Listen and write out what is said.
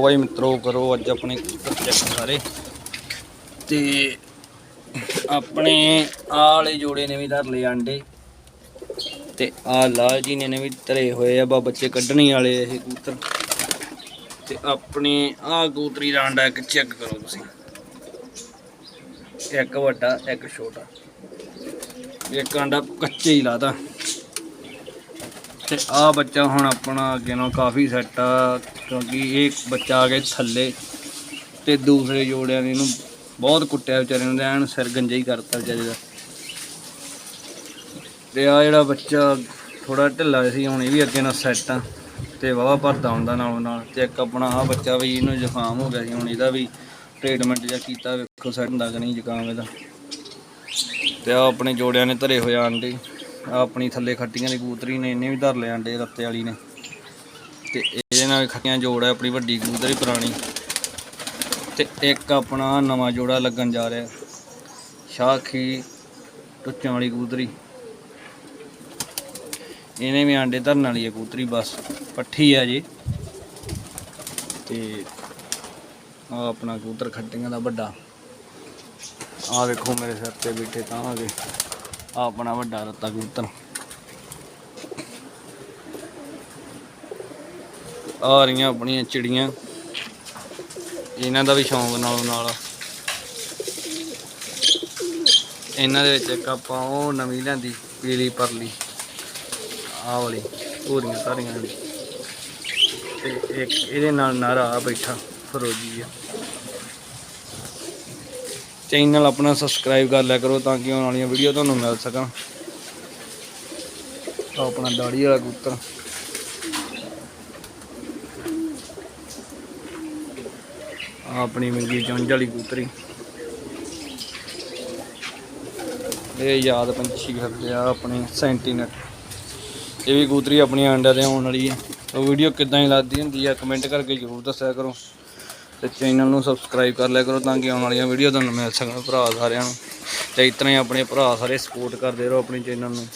ਬਾਈ ਮਿੱਤਰੋ, ਕਰੋ ਅੱਜ ਆਪਣੇ ਚੈੱਕ ਸਾਰੇ। ਤੇ ਆਪਣੇ ਆਹ ਜੋੜੇ ਨੇ ਵੀ ਧਰ ਲਏ ਆਂਡੇ। ਤੇ ਆ ਲਾਲ ਜੀ ਨੇ ਵੀ ਧਰੇ ਹੋਏ ਆ ਬਾ ਬੱਚੇ ਕੱਢਣੇ ਵਾਲੇ ਇਹ ਕੂਤਰ ਤੇ ਆਪਣੇ ਆ ਕੂਤਰੀ ਦਾ ਆਂਡਾ ਇੱਕ ਚੈੱਕ ਕਰੋ ਤੁਸੀਂ। ਇੱਕ ਵੱਡਾ, ਇੱਕ ਛੋਟਾ। ਇੱਕ ਆਂਡਾ ਕੱਚੇ ਹੀ ਲਾਦਾ ਤੇ ਆ ਬੱਚਾ ਹੁਣ ਆਪਣਾ ਅੱਗੇ ਨਾਲ ਕਾਫੀ ਸੈੱਟ ਆ, ਕਿਉਂਕਿ ਇਹ ਬੱਚਾ ਆ ਗਿਆ ਥੱਲੇ ਤੇ ਦੂਸਰੇ ਜੋੜਿਆਂ ਨੇ ਇਹਨੂੰ ਬਹੁਤ ਕੁੱਟਿਆ ਵਿਚਾਰੇ ਨੂੰ ਐਨ ਸਿਰ ਗੰਜਾ ਹੀ ਕਰਤਾ ਵਿਚਾਰੇ ਦਾ। ਤੇ ਆ ਜਿਹੜਾ ਬੱਚਾ ਥੋੜਾ ਢਿੱਲਾ ਸੀ, ਹੁਣ ਇਹ ਵੀ ਅੱਗੇ ਨਾਲ ਸੈੱਟ ਆ ਤੇ ਵਾਵਾ ਭਰਦਾ ਹੁੰਦਾ ਨਾਲੋਂ ਨਾਲ। ਤੇ ਇੱਕ ਆਪਣਾ ਆ ਬੱਚਾ ਵੀ ਇਹਨੂੰ ਜ਼ੁਕਾਮ ਹੋ ਗਿਆ ਸੀ, ਹੁਣ ਇਹਦਾ ਵੀ ਟ੍ਰੀਟਮੈਂਟ ਜਾਂ ਕੀਤਾ, ਵੇਖੋ ਸੈੱਟ ਹੁੰਦਾ ਕਿ ਨਹੀਂ ਜ਼ੁਕਾਮ ਇਹਦਾ। ਤੇ ਆ ਆਪਣੇ ਜੋੜਿਆਂ ਨੇ ਧਰੇ ਹੋਏ ਆਂਡੇ ਆ ਆਪਣੀ ਥੱਲੇ ਖੱਟੀਆਂ ਦੀ ਕਬੂਤਰੀ ਨੇ, ਇਹਨੇ ਵੀ ਧਰ ਲਏ ਆਂਡੇ ਰੱਤੇ ਵਾਲੀ ਨੇ। ਤੇ ਇਹਦੇ ਨਾਲ ਖੱਟੀਆਂ ਜੋੜ ਹੈ, ਆਪਣੀ ਵੱਡੀ ਕਬੂਤਰੀ ਪੁਰਾਣੀ। ਤੇ ਇੱਕ ਆਪਣਾ ਨਵਾਂ ਜੋੜਾ ਲੱਗਣ ਜਾ ਰਿਹਾ। ਸ਼ਾਖੀ ਟੁੱਚਾਂ ਵਾਲੀ ਕਬੂਤਰੀ। ਇਹਨੇ ਵੀ ਆਂਡੇ ਧਰਨ ਵਾਲੀ ਹੈ ਕਬੂਤਰੀ, ਬਸ। ਪੱਠੀ ਹੈ ਜੀ। ਤੇ ਆ ਆਪਣਾ ਕਬੂਤਰ ਖੱਟੀਆਂ ਦਾ ਵੱਡਾ। ਆ ਵੇਖੋ ਮੇਰੇ ਸਿਰ ਤੇ ਬੈਠੇ ਤਾਂ ਆ ਗਏ। ਆਪਣਾ ਵੱਡਾ ਰੱਤਾ ਕਬੂਤਰ। ਆ ਰਹੀਆਂ ਆਪਣੀਆਂ ਚਿੜੀਆਂ। ਇਹਨਾਂ ਦਾ ਵੀ ਸ਼ੌਂਕ ਨਾਲੋਂ ਨਾਲ। ਇਹਨਾਂ ਦੇ ਵਿੱਚ ਇੱਕ ਆਪਾਂ ਉਹ ਨਵੀਂ ਲਿਆਂਦੀ, ਪੀਲੀ ਪਰਲੀ। ਆਹ ਵਾਲੀ, ਪੂਰੀਆਂ ਸਾਰੀਆਂ। ਤੇ ਇੱਕ ਇਹਦੇ ਨਾਲ ਨਾਰਾ ਬੈਠਾ, ਫਰੋਜੀ ਆ। ਚੈਨਲ ਆਪਣਾ ਸਬਸਕ੍ਰਾਈਬ ਕਰ ਲਿਆ ਕਰੋ ਤਾਂ ਕਿ ਆਉਣ ਵਾਲੀਆਂ ਵੀਡੀਓ ਤੁਹਾਨੂੰ ਮਿਲ ਸਕਣ। ਆਹ ਆਪਣਾ ਦਾੜੀ ਵਾਲਾ ਕਬੂਤਰ। ਆਪਣੀ ਮਿੰਗੀ ਚੁੰਝ ਵਾਲੀ ਕਬੂਤਰੀ। ਇਹ ਯਾਦ ਪੰਛੀ ਕਰਦੇ ਆ ਆਪਣੇ ਸੈਂਟੀਨਟ। ਇਹ ਵੀ ਕਬੂਤਰੀ ਆਪਣੀ ਆਂਡਿਆਂ ਦੇ ਆਉਣ ਵਾਲੀ ਹੈ। ਉਹ ਵੀਡੀਓ ਕਿੱਦਾਂ ਹੀ ਲੱਗਦੀ ਹੁੰਦੀ ਆ ਕਮੈਂਟ ਕਰਕੇ ਜ਼ਰੂਰ ਦੱਸਿਆ ਕਰੋ। ਤੇ ਚੈਨਲ ਨੂੰ ਸਬਸਕ੍ਰਾਈਬ ਕਰ ਲਿਆ ਕਰੋ ਤਾਂ ਕਿ ਆਉਣ ਵਾਲੀਆਂ ਵੀਡੀਓ ਤੁਹਾਨੂੰ ਮਿਲ ਸਕਣ ਭਰਾ ਸਾਰਿਆਂ ਨੂੰ। ਤੇ ਇਤਨਾ ਹੀ ਆਪਣੇ ਭਰਾ ਸਾਰੇ ਸਪੋਰਟ ਕਰਦੇ ਰਹੋ ਆਪਣੇ ਚੈਨਲ ਨੂੰ।